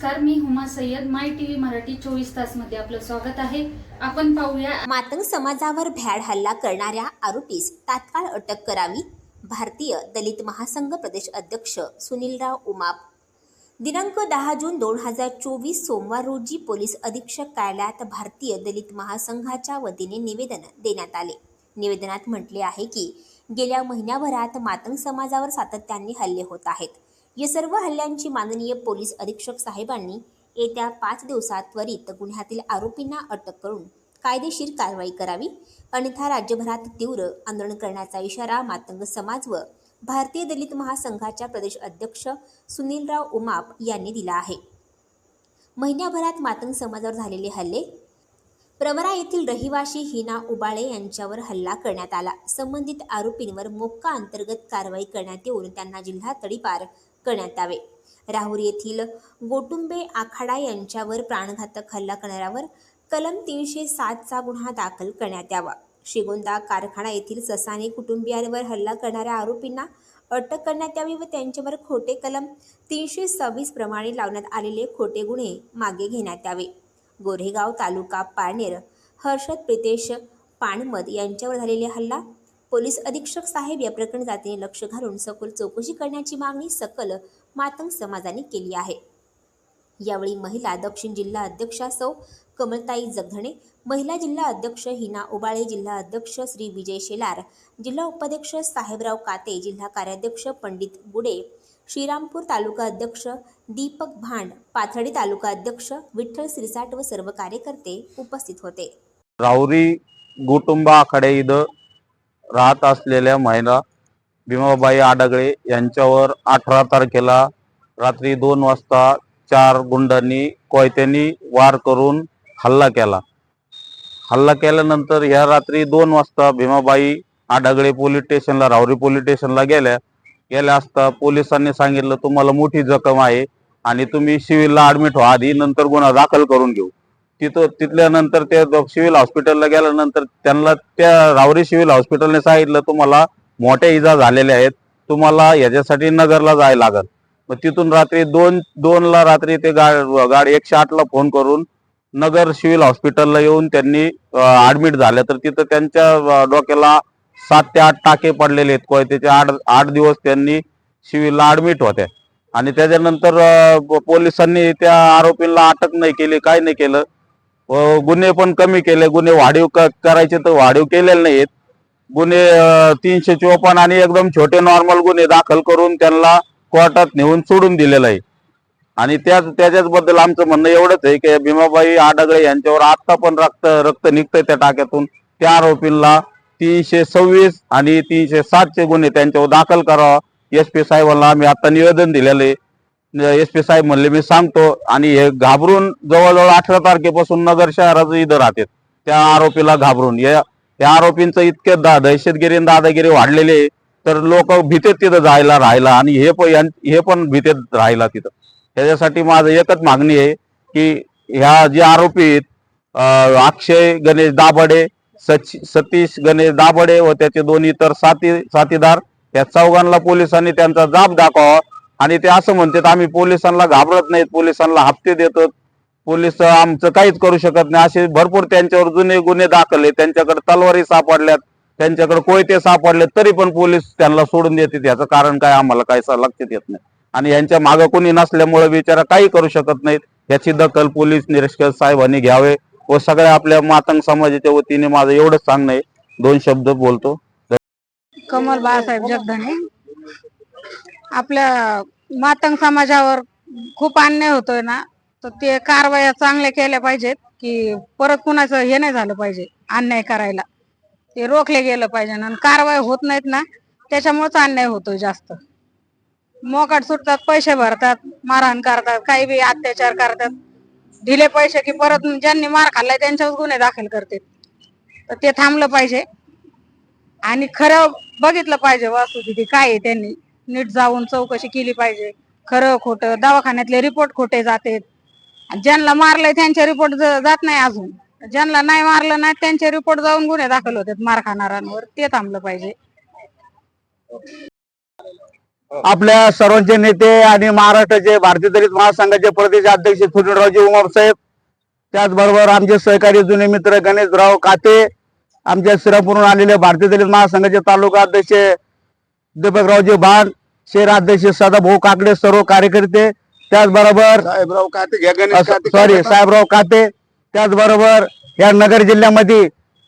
नमस्कार मी Huma Sayyed my TV Marathi चोवीस तासमध्ये आपलं स्वागत आहे. आपण पाहूया मातंग समाजावर भ्याड हल्ला करणाऱ्या आरोपीस तात्काळ अटक करावी भारतीय दलित महासंघ प्रदेश अध्यक्ष सुनीलराव उमाप. दिनांक दहा जून दोन हजार चोवीस सोमवार रोजी पोलीस अधीक्षक कार्यालयात भारतीय दलित महासंघाच्या वतीने निवेदन देण्यात आले. निवेदनात म्हटले आहे की गेल्या महिन्याभरात मातंग समाजावर सातत्याने हल्ले होत आहेत. या सर्व हल्ल्यांची माननीय पोलीस अधीक्षक साहेबांनी येत्या पाच दिवसात त्वरित गुन्ह्यातील आरोपींना अटक करून कायदेशीर कारवाई करावी. अन्यथा राज्यभरात तीव्र आंदोलन करण्याचा इशारा मातंग समाज व भारतीय दलित महासंघाच्या प्रदेश अध्यक्ष सुनीलराव उमाप यांनी दिला आहे. महिन्याभरात मातंग समाजावर झालेले हल्ले प्रवरा येथील रहिवाशी हिना उबाळे यांच्यावर हल्ला करण्यात आला. संबंधित आरोपींवर मोक्का अंतर्गत कारवाई करण्यात येऊन त्यांना जिल्हा तडीपार करण्यात यावे. राहुरी येथील गोटुंबे आखाडा यांच्यावर प्राणघातक हल्ला करणाऱ्यावर कलम तीनशे सातचा गुन्हा दाखल करण्यात यावा. श्रीगोंदा कारखाना येथील ससाने कुटुंबियांवर हल्ला करणाऱ्या आरोपींना अटक करण्यात यावी व त्यांच्यावर खोटे कलम तीनशे सव्वीस प्रमाणे लावण्यात आलेले खोटे गुन्हे मागे घेण्यात यावे. गोरेगाव तालुका पारनेर हर्षद प्रितेश पाणमद यांच्यावर झालेले हल्ला पोलीस अधीक्षक साहेब या प्रकरणी जातीने लक्ष घालून सखोल चौकशी करण्याची मागणी सकल मातंग समाजाने केली आहे. यावेळी महिला दक्षिण जिल्हा अध्यक्षा सौ. कमलताई जगधणे महिला जिल्हा अध्यक्ष हिना उबाळे जिल्हा अध्यक्ष श्री विजय शेलार जिल्हा उपाध्यक्ष साहेबराव काते जिल्हा कार्याध्यक्ष पंडित गुडे श्रीरामपूर तालुका अध्यक्ष दीपक भांड पाथर्डी तालुका अध्यक्ष विठ्ठल सिरसाट व सर्व कार्यकर्ते उपस्थित होते. राऊरी कुटुंबा आखाडे इथं राहत असलेल्या महिला भीमाबाई आडगळे यांच्यावर अठरा तारखेला रात्री दोन वाजता चार गुंडांनी कोयत्यांनी वार करून हल्ला केला. हल्ला केल्यानंतर ह्या रात्री दोन वाजता भीमाबाई आडगळे पोलीस स्टेशनला राहुरी पोलीस स्टेशनला गेल्या. गेल्या असता पोलिसांनी सांगितलं तुम्हाला मोठी जखम आहे आणि तुम्ही सिव्हिलला ऍडमिट व्हा आधी नंतर गुन्हा दाखल करून घेऊ. तिथं तिथल्यानंतर त्या द- सिव्हिल हॉस्पिटलला गेल्यानंतर त्यांना त्या रावरी सिव्हिल हॉस्पिटलने सांगितलं तुम्हाला मोठ्या इजा झालेल्या आहेत. तुम्हाला याच्यासाठी नगरला जायला लागल. मग तिथून रात्री दोन दोनला रात्री ते गाड गाडी एकशे आठला फोन करून नगर सिव्हिल हॉस्पिटलला येऊन त्यांनी ऍडमिट झाल्या. तर तिथं त्यांच्या डोक्याला सात ते आठ टाके पडलेले आहेत. कोयत्याचे आठ आठ दिवस त्यांनी सिव्हिलला ऍडमिट होत्या. आणि त्याच्यानंतर पोलिसांनी त्या आरोपींना अटक नाही केली काय नाही केलं. गुन्हे पण कमी केले. गुन्हे वाढीव करायचे तर वाढीव केलेले नाहीत. गुन्हे तीनशे चोपन्न आणि एकदम छोटे नॉर्मल गुन्हे दाखल करून त्यांना कोर्टात नेऊन सोडून दिलेलं आहे. आणि त्याच त्याच्याच बद्दल आमचं म्हणणं एवढंच आहे की भीमाबाई आडगळे यांच्यावर आता पण रक्त रक्त निघतंय त्या टाक्यातून. त्या आरोपींना तीनशे सव्वीस आणि तीनशे सातचे गुन्हे त्यांच्यावर दाखल करावा. एस पी साहेबांना आम्ही आता निवेदन दिलेलं आहे. एस पी साहेब म्हणले मी सांगतो. आणि हे घाबरून जवळजवळ अठरा तारखेपासून नगर शहराचं इथं राहतात. त्या आरोपीला घाबरून. या या आरोपींचं इतके दा दहशतगिरी दादागिरी वाढलेले आहे, तर लोक भीतेत तिथं जायला राहायला आणि हे पण हे पण भीतेत राहायला तिथं. त्याच्यासाठी माझं एकच मागणी आहे की ह्या जे आरोपी आहेत अक्षय गणेश दाभडे सच सतीश गणेश दाभडे व त्याचे दोन इतर साथी साथीदार या चौघांना पोलिसांनी त्यांचा जाब दाखवा आणि ते असं म्हणतात आम्ही पोलिसांना घाबरत नाहीत पोलिसांना हप्ते देतो पोलीस आमचं काहीच करू शकत नाही. असे भरपूर त्यांच्यावर जुने गुन्हे दाखल आहेत. त्यांच्याकडे तलवारी सापडल्यात त्यांच्याकडे कोयते सापडले तरी पण पोलीस त्यांना सोडून देतात. याचं कारण काय? आम्हाला काय लक्ष लक्षात येत नाही. आणि यांच्या मागं कोणी नसल्यामुळे बिचारा काही करू शकत नाहीत. याची दखल पोलीस निरीक्षक साहेबांनी घ्यावे व सगळ्या आपल्या मातंग समाजाच्या वतीने माझं एवढंच सांगणं आहे. दोन शब्द बोलतो. कमल बाळासाहेब जगदाने आपल्या मातंग समाजावर खूप अन्याय होतोय ना तर ते कारवाया चांगल्या केल्या पाहिजेत की परत कुणाचं हे नाही झालं पाहिजे अन्याय करायला. ते रोखले गेलं पाहिजे आणि कारवाई होत नाहीत ना त्याच्यामुळेच अन्याय होतोय जास्त. मोकाट सुटतात पैसे भरतात मारहाण करतात काही बी अत्याचार करतात. दिले पैसे की परत ज्यांनी मार खाल्लाय त्यांच्यावर गुन्हे दाखल करते. तर ते थांबलं पाहिजे. आणि खरं बघितलं पाहिजे वस्तुस्थिती काय आहे त्यांनी. नीट जाऊन चौकशी केली पाहिजे. खरं खोटं दवाखान्यातले रिपोर्ट खोटे जातात. ज्यांना मारलंय त्यांचे रिपोर्ट जात नाही अजून. ज्यांना नाही मारलं नाही त्यांचे रिपोर्ट जाऊन गुन्हे दाखल होतात मार खाणाऱ्यांवर ते थांबलं पाहिजे. आपल्या सर्वांचे नेते आणि महाराष्ट्राचे भारतीय दलित महासंघाचे प्रदेश अध्यक्ष सुनीलरावजी उमाप साहेब त्याचबरोबर आमचे सहकारी जुने मित्र गणेशराव काते आमच्या श्रीरामपूरहून आलेले भारतीय दलित महासंघाचे तालुका अध्यक्ष दीपकरावजी भान शहर अध्यक्ष सदाभाऊ काकडे सर्व कार्यकर्ते त्याचबरोबर साहेबराव काते सॉरी साहेबराव काते त्याचबरोबर या नगर जिल्ह्यामध्ये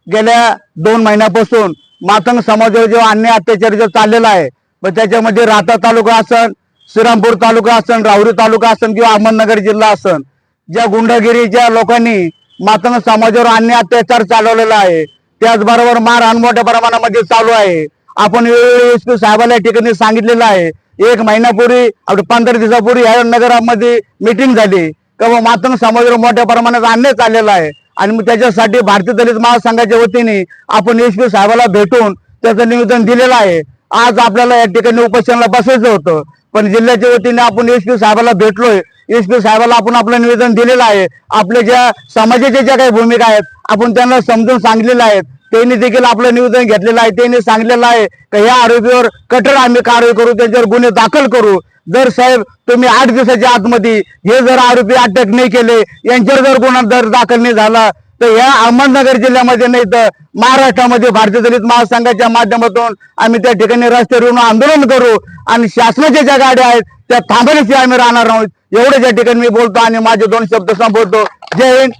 गेल्या दोन महिन्यापासून मातंग समाजावर जो अन्याय अत्याचार जो चाललेला आहे पण त्याच्यामध्ये राहता तालुका असन श्रीरामपूर तालुका असन राहुरी तालुका असन किंवा अहमदनगर जिल्हा असन ज्या गुंडगिरीच्या लोकांनी मातंग समाजावर अन्याय अत्याचार चालवलेला आहे त्याचबरोबर मारहाण मोठ्या प्रमाणामध्ये चालू आहे. आपण वेळोवेळी एस पी साहेबाला या ठिकाणी सांगितलेलं आहे. एक महिन्यापूर्वी आपल्या पंधरा दिवसापूर्वी या नगरामध्ये मिटिंग झाली. का मातंग समाजावर मोठ्या प्रमाणात अन्याय चाललेला आहे. आणि मग त्याच्यासाठी भारतीय दलित महासंघाच्या वतीने आपण एस पी साहेबाला भेटून त्याचं निवेदन दिलेलं आहे. आज आपल्याला या ठिकाणी उपोषणाला बसायचं होतं. पण जिल्ह्याच्या वतीने आपण एस पी साहेबाला भेटलोय. एस पी साहेबाला आपण आपलं निवेदन दिलेलं आहे. आपल्या ज्या समाजाच्या ज्या काही भूमिका आहेत आपण त्यांना समजून सांगितलेल्या आहेत त्यांनी देखील आपलं निवेदन घेतलेलं आहे. त्यांनी सांगितलेलं आहे की या आरोपीवर कठोर आम्ही कारवाई करू त्यांच्यावर गुन्हे दाखल करू. जर साहेब तुम्ही आठ दिवसाच्या आतमध्ये हे जर आरोपी अटक नाही केले यांच्यावर जर गुन्हा जर दाखल नाही झाला तर या अहमदनगर जिल्ह्यामध्ये नाही तर महाराष्ट्रामध्ये भारतीय दलित महासंघाच्या माध्यमातून आम्ही त्या ठिकाणी रस्ते येऊन आंदोलन करू आणि शासनाच्या ज्या गाड्या आहेत त्या थांबण्याची आम्ही राहणार आहोत. एवढं ज्या ठिकाणी मी बोलतो आणि माझे दोन शब्द संपवतो. जय हिंद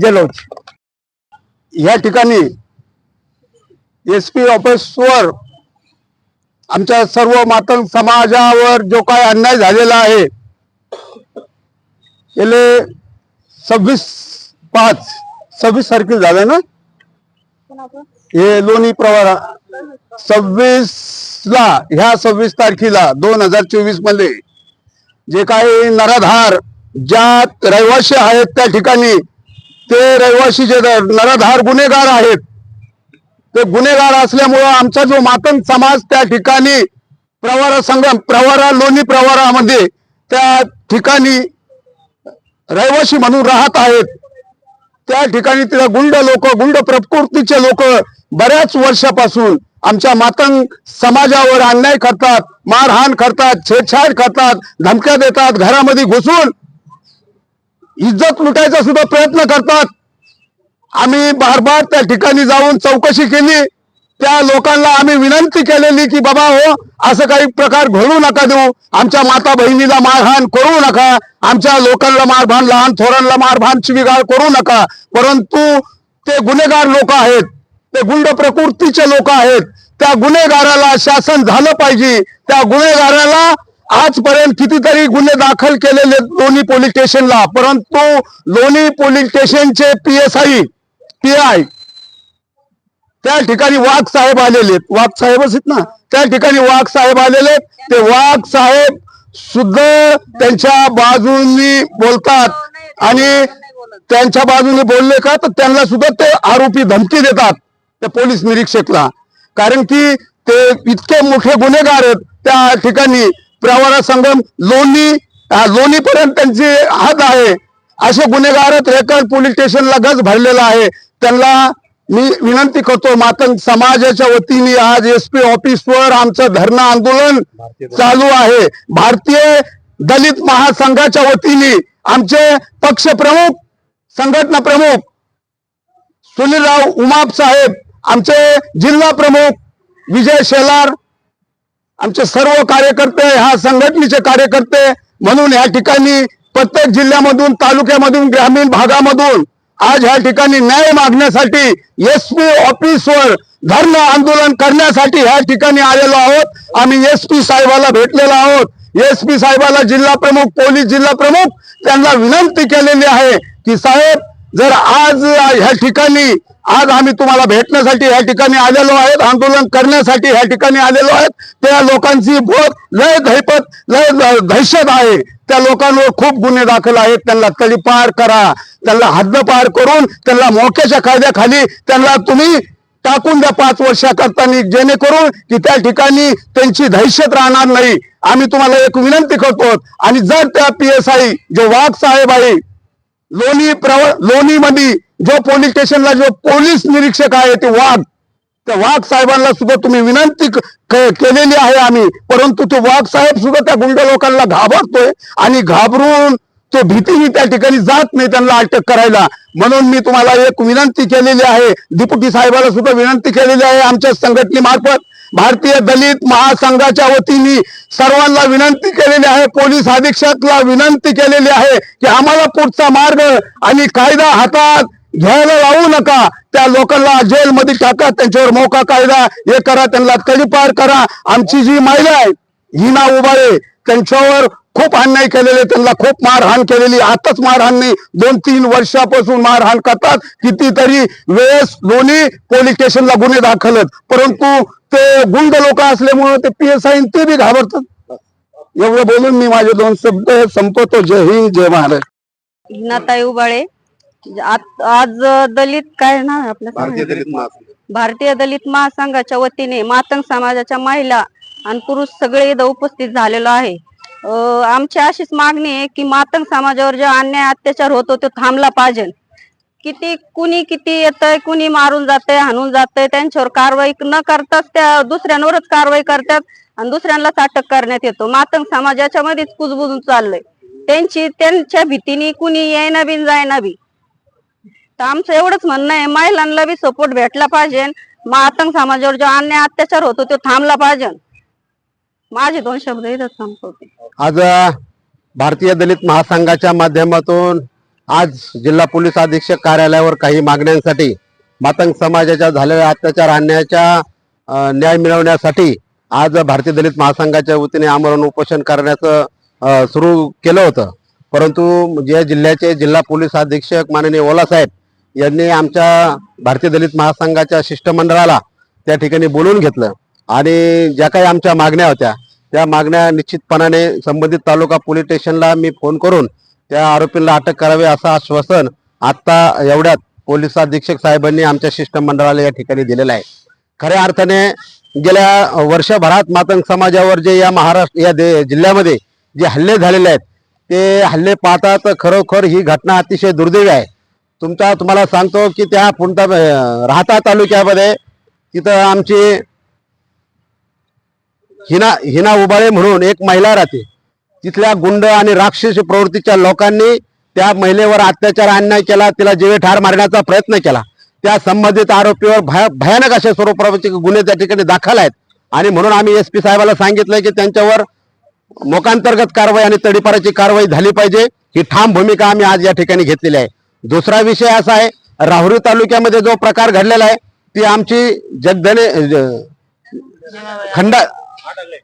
जय लोच या ठिकाणी एस पी ऑफिसवर आमच्या सर्व मातंग समाजावर जो काय अन्याय झालेला आहे गेले सव्वीस पाच सव्वीस तारखेला झालं ना? हे लोणी प्रवारा सव्वीस ला ह्या सव्वीस तारखेला दोन हजार चोवीसमध्ये जे काही नराधार ज्या रहिवासी आहेत त्या ठिकाणी ते रहिवासी जे नराधार गुन्हेगार आहेत ते गुन्हेगार असल्यामुळं आमचा जो मातंग समाज त्या ठिकाणी प्रवारा संगम प्रवारा लोणी प्रवारामध्ये त्या ठिकाणी रहिवासी म्हणून राहत आहेत. त्या ठिकाणी तिला गुंड लोक गुंड प्रकृतीचे लोक बऱ्याच वर्षापासून आमच्या मातंग समाजावर अन्याय करतात मारहाण करतात छेडछाड करतात धमक्या देतात घरामध्ये घुसून इज्जत लुटायचा सुद्धा प्रयत्न करतात. आम्ही बार बार त्या ठिकाणी जाऊन चौकशी केली. त्या लोकांना आम्ही विनंती केलेली की बाबा हो असं काही प्रकार घडू नका देऊ. आमच्या माता बहिणीला मारहाण करू नका. आमच्या लोकांना मारभान लहान थोरांना मारभान शिविगाळ करू नका. परंतु ते गुन्हेगार लोक आहेत. ते गुंड प्रकृतीचे लोक आहेत. त्या गुन्हेगाराला शासन झालं पाहिजे. त्या गुन्हेगाराला आजपर्यंत कितीतरी गुन्हे दाखल केलेले लोणी पोलीस स्टेशनला. परंतु लोणी पोलीस स्टेशनचे पी एस आई पी आहे त्या ठिकाणी वाघ साहेब आलेले आहेत. वाघ साहेबच आहेत ना त्या ठिकाणी वाघ साहेब आलेले आहेत. ते वाघ साहेब सुद्धा त्यांच्या बाजूनी बोलतात आणि त्यांच्या बाजूने बोलले का तर त्यांना सुद्धा ते आरोपी धमकी देतात त्या पोलीस निरीक्षकला कारण की ते इतके मोठे गुन्हेगार आहेत त्या ठिकाणी प्रवारा संगम लोणी लोणीपर्यंत त्यांची हात आहे असे गुन्हेगार आहेत. रेकॉर्ड पोलीस स्टेशनला गज भरलेला आहे त्यांना मी विनंती करतो मातंग समाजाच्या वतीने आज एस पी ऑफिसवर आमचं धरणं आंदोलन चालू आहे. भारतीय दलित महासंघाच्या वतीने आमचे पक्ष प्रमुख संघटना प्रमुख सुनीलराव उमाप साहेब आमचे जिल्हा प्रमुख विजय शेलार आमचे सर्व कार्यकर्ते ह्या संघटनेचे कार्यकर्ते म्हणून या ठिकाणी प्रत्येक जिल्ह्यामधून तालुक्यामधून ग्रामीण भागामधून आज ह्या ठिकाणी न्याय मागण्यासाठी एस पी ऑफिसवर धरणं आंदोलन करण्यासाठी ह्या ठिकाणी आलेलो आहोत. आम्ही एस पी साहेबाला भेटलेलो आहोत. एस पी साहेबाला जिल्हा प्रमुख पोलीस जिल्हा प्रमुख त्यांना विनंती केलेली आहे की साहेब जर आज ह्या ठिकाणी आज आम्ही तुम्हाला भेटण्यासाठी या ठिकाणी आलेलो आहेत आंदोलन करण्यासाठी या ठिकाणी आलेलो आहेत त्या लोकांची बहुत लय धैपत लय दहशत आहे. त्या लोकांवर खूप गुन्हे दाखल आहेत. त्यांना तडीपार करा. त्यांना हद्दपार करून त्यांना मोक्याच्या कायद्याखाली त्यांना तुम्ही टाकून द्या पाच वर्षाकरता जेणेकरून की त्या ठिकाणी त्यांची दहशत राहणार नाही. आम्ही तुम्हाला एक विनंती करतो आणि जर त्या पी एस आय जो वाघ साहेब आहे लोणी प्रव लोणीमध्ये जो पोलीस स्टेशनला जो पोलीस निरीक्षक आहे ते वाघ त्या वाघ साहेबांना सुद्धा तुम्ही विनंती केलेली आहे आम्ही. परंतु तो वाघ साहेब सुद्धा त्या गुंड लोकांना घाबरतोय आणि घाबरून तो भीतीही त्या ठिकाणी जात नाही त्यांना अटक करायला. म्हणून मी तुम्हाला एक विनंती केलेली आहे. डिप्युटी साहेबाला सुद्धा विनंती केलेली आहे आमच्या संघटनेमार्फत भारतीय दलित महासंघाच्या वतीने सर्वांना विनंती केलेली आहे. पोलीस अधीक्षकला विनंती केलेली आहे की आम्हाला पुढचा मार्ग आणि कायदा हातात घ्यायला लावू नका. त्या लोकांना जेलमध्ये टाका त्यांच्यावर मोका कायदा हे करा त्यांना तडीपार करा. आमची जी महिला आहे हिना उबाळे त्यांच्यावर खूप अन्याय केलेले त्यांना खूप मारहाण केलेली आताच मारहाण नाही दोन तीन वर्षापासून मारहाण करतात. कितीतरी वेळेस दोन्ही पोलीस स्टेशनला गुन्हे दाखलत. परंतु ते गुंड लोक असल्यामुळे ते पी एस आय ते बी घाबरतात. एवढं बोलून मी माझे दोन शब्द संपवतो. जय हिंद जय महाराज हिनाताई उबाळे. आत- आज दलित काय ना आपल्या भारतीय दलित महासंघाच्या वतीने मातंग समाजाच्या महिला आणि पुरुष सगळे इथं उपस्थित झालेलो आहे. अं, आमची अशीच मागणी आहे की मातंग समाजावर जो अन्याय अत्याचार होतो तो थांबला पाहिजे. किती कुणी किती येतंय कुणी मारून जातंय हाणून जातंय त्यांच्यावर कारवाई न करताच त्या दुसऱ्यांवरच कारवाई करतात आणि दुसऱ्यांनाच अटक करण्यात येतो. मातंग समाजाच्या मध्येच कुजबुजून चाललंय. त्यांची त्यांच्या भीतीने कुणी येईना बिन जायना बी. तर आमचं एवढंच म्हणणं आहे महिलांना बी सपोर्ट भेटला पाहिजे. मातंग समाजावर जो अन्याय अत्याचार होतो तो थांबला पाहिजे. माझे दोन शब्द इथंच आज भारतीय दलित महासंघाच्या माध्यमातून आज जिल्हा पोलीस अधीक्षक कार्यालयावर काही मागण्यांसाठी मातंग समाजाच्या झालेल्या अत्याचार आणण्याच्या न्याय मिळवण्यासाठी आज भारतीय दलित महासंघाच्या वतीने आमरण उपोषण करण्याचं सुरू केलं होतं. परंतु जे जिल्ह्याचे जिल्हा पोलीस अधीक्षक माननीय ओला साहेब यांनी आमच्या भारतीय दलित महासंघाच्या शिष्टमंडळाला त्या ठिकाणी बोलवून घेतलं. आणि ज्या काही आमच्या मागण्या होत्या त्या मागण्या निश्चितपणाने संबंधित तालुका पोलीस स्टेशनला मी फोन करून त्या आरोपींना अटक करावी असं आश्वासन आत्ता एवढ्यात पोलीस अधीक्षक साहेबांनी आमच्या शिष्टमंडळाला या ठिकाणी दिलेलं आहे. खऱ्या अर्थाने गेल्या वर्षभरात मातंग समाजावर जे या महाराष्ट्र या दे जिल्ह्यामध्ये जे हल्ले झालेले आहेत ते हल्ले पाहता तर खरोखर ही घटना अतिशय दुर्दैवी आहे. तुमचा तुम्हाला सांगतो की त्या पुणता राहता तालुक्यामध्ये तिथं आमची हिना हिना उबाळे म्हणून एक महिला राहते. तिथल्या गुंड आणि राक्षस प्रवृत्तीच्या लोकांनी त्या महिलेवर अत्याचार अन्याय केला तिला जीवे ठार मारण्याचा प्रयत्न केला. त्या संबंधित आरोपीवर भया भयानक अशा स्वरूपाचे गुन्हे त्या ठिकाणी दाखल आहेत. आणि म्हणून आम्ही एस पी साहेबाला सांगितलंय की त्यांच्यावर मोकांतर्गत कारवाई आणि तडीपाराची कारवाई झाली पाहिजे. ही ठाम भूमिका आम्ही आज या ठिकाणी घेतलेली आहे. दुसरा विषय असा आहे राहुरी तालुक्यामध्ये जो प्रकार घडलेला आहे ती आमची जगधने खंड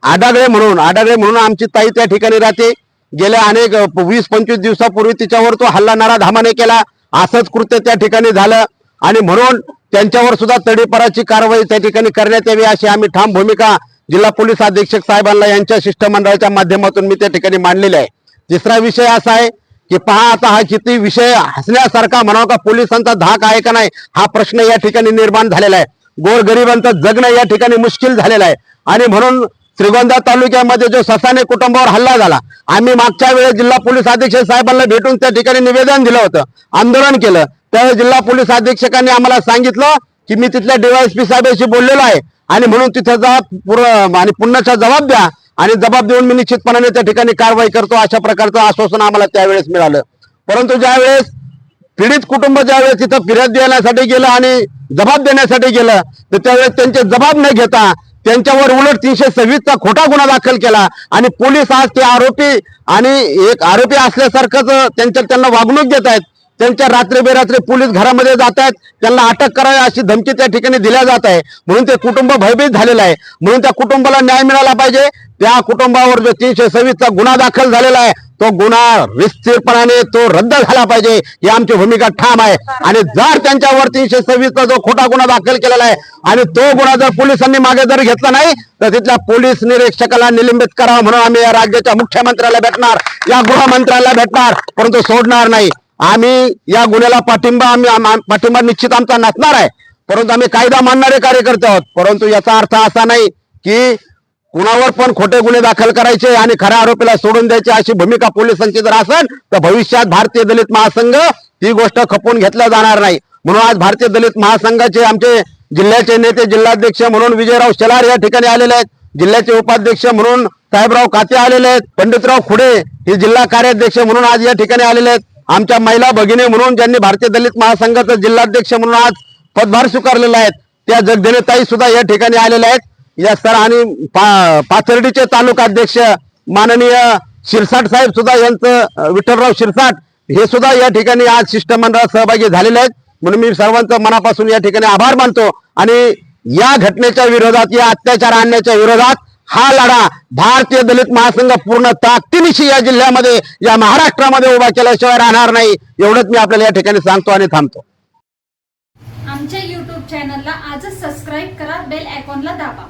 आडागळे म्हणून आडागळे म्हणून आमची ताई त्या ठिकाणी राहते. गेल्या अनेक वीस पंचवीस दिवसापूर्वी तिच्यावर तो हल्ला नारा धामाने केला. असंच कृत्य त्या ठिकाणी झालं. आणि म्हणून त्यांच्यावर सुद्धा तडीपाराची कारवाई त्या ठिकाणी करण्यात यावी अशी आम्ही ठाम भूमिका जिल्हा पोलीस अधीक्षक साहेबांना यांच्या शिष्टमंडळाच्या माध्यमातून मी त्या ठिकाणी मांडलेली आहे. तिसरा विषय असा आहे की पहा आता हा किती विषय हसण्यासारखा म्हणावं का पोलिसांचा धाक आहे का नाही? हा प्रश्न या ठिकाणी निर्माण झालेला आहे. गोरगरिबांचं जगणं या ठिकाणी मुश्किल झालेलं आहे. आणि म्हणून श्रीगोंदा तालुक्यामध्ये जो ससाने कुटुंबावर हल्ला झाला आम्ही मागच्या वेळेस जिल्हा पोलीस अधीक्षक साहेबांना भेटून त्या ठिकाणी निवेदन दिलं होतं आंदोलन केलं. त्यावेळेस जिल्हा पोलीस अधीक्षकांनी आम्हाला सांगितलं की मी तिथल्या डीवायएसपी साहेबांशी बोललेलो आहे. आणि म्हणून तिथं जा पुर आणि पुन्हाचा जबाब द्या. आणि जबाब देऊन मी निश्चितपणाने त्या ठिकाणी कारवाई करतो. अशा प्रकारचं आश्वासन आम्हाला त्यावेळेस मिळालं. परंतु ज्यावेळेस पीडित कुटुंब ज्यावेळेस तिथं फिर्याद देण्यासाठी गेलं आणि जबाब देण्यासाठी गेलं तर त्यावेळेस त्यांचे जबाब न घेता त्यांच्यावर उलट तीनशे सव्वीसचा खोटा गुन्हा दाखल केला आणि पोलीस आज ते आरोपी आणि एक आरोपी असल्यासारखंच त्यांच्या त्यांना वागणूक देत आहेत. त्यांच्या रात्री बेरात्री पोलीस घरामध्ये जात आहेत. त्यांना अटक करावी अशी धमकी त्या ठिकाणी दिल्या जात आहे. म्हणून ते कुटुंब भयभीत झालेलं आहे. म्हणून त्या कुटुंबाला न्याय मिळाला पाहिजे. त्या कुटुंबावर जो तीनशे सव्वीसचा गुन्हा दाखल झालेला आहे तो गुन्हा विस्तीर्णपणाने तो रद्द झाला पाहिजे ही आमची भूमिका ठाम आहे. आणि जर त्यांच्यावर तीनशे सव्वीसचा जो खोटा गुन्हा दाखल केलेला आहे आणि तो गुन्हा जर पोलिसांनी मागे जर घेतला नाही तर तिथल्या पोलीस निरीक्षकाला निलंबित करावा म्हणून आम्ही या राज्याच्या मुख्यमंत्र्याला भेटणार या गृहमंत्र्याला भेटणार परंतु सोडणार नाही. आम्ही या गुन्ह्याला पाठिंबा आम्ही पाठिंबा निश्चित आमचा नसणार आहे. परंतु आम्ही कायदा मानणारे कार्यकर्ते आहोत. परंतु याचा अर्थ असा नाही की कुणावर पण खोटे गुन्हे दाखल करायचे आणि खऱ्या आरोपीला सोडून द्यायचे अशी भूमिका पोलिसांची जर असेल तर भविष्यात भारतीय दलित महासंघ ही गोष्ट खपून घेतल्या जाणार नाही. म्हणून आज भारतीय दलित महासंघाचे आमचे जिल्ह्याचे नेते जिल्हाध्यक्ष म्हणून विजयराव शेलार या ठिकाणी आलेले आहेत. जिल्ह्याचे उपाध्यक्ष म्हणून साहेबराव काते आलेले आहेत. पंडितराव खुडे हे जिल्हा कार्याध्यक्ष म्हणून आज या ठिकाणी आलेले आहेत. आमच्या महिला भगिनी म्हणून ज्यांनी भारतीय दलित महासंघाचा जिल्हाध्यक्ष म्हणून आज पदभार स्वीकारलेला आहेत त्या जगदेनेताई सुद्धा या ठिकाणी आलेल्या आहेत. या सर आणि पा पाथर्डीचे तालुका अध्यक्ष माननीय शिरसाट साहेब सुद्धा यांचं विठ्ठलराव शिरसाट हे सुद्धा या ठिकाणी आज शिष्टमंडळात सहभागी झालेले आहेत. म्हणून मी सर्वांचं मनापासून या ठिकाणी आभार मानतो. आणि या घटनेच्या विरोधात या अत्याचार आणण्याच्या विरोधात हा लढा भारतीय दलित महासंघ पूर्ण ताकदीनिशी या जिल्ह्यामध्ये या महाराष्ट्रामध्ये उभा केल्याशिवाय राहणार नाही. एवढंच मी आपल्याला या ठिकाणी सांगतो आणि थांबतो. आमच्या युट्यूब चॅनलला आजच सबस्क्राईब करा बेल आयकॉनला दाबा.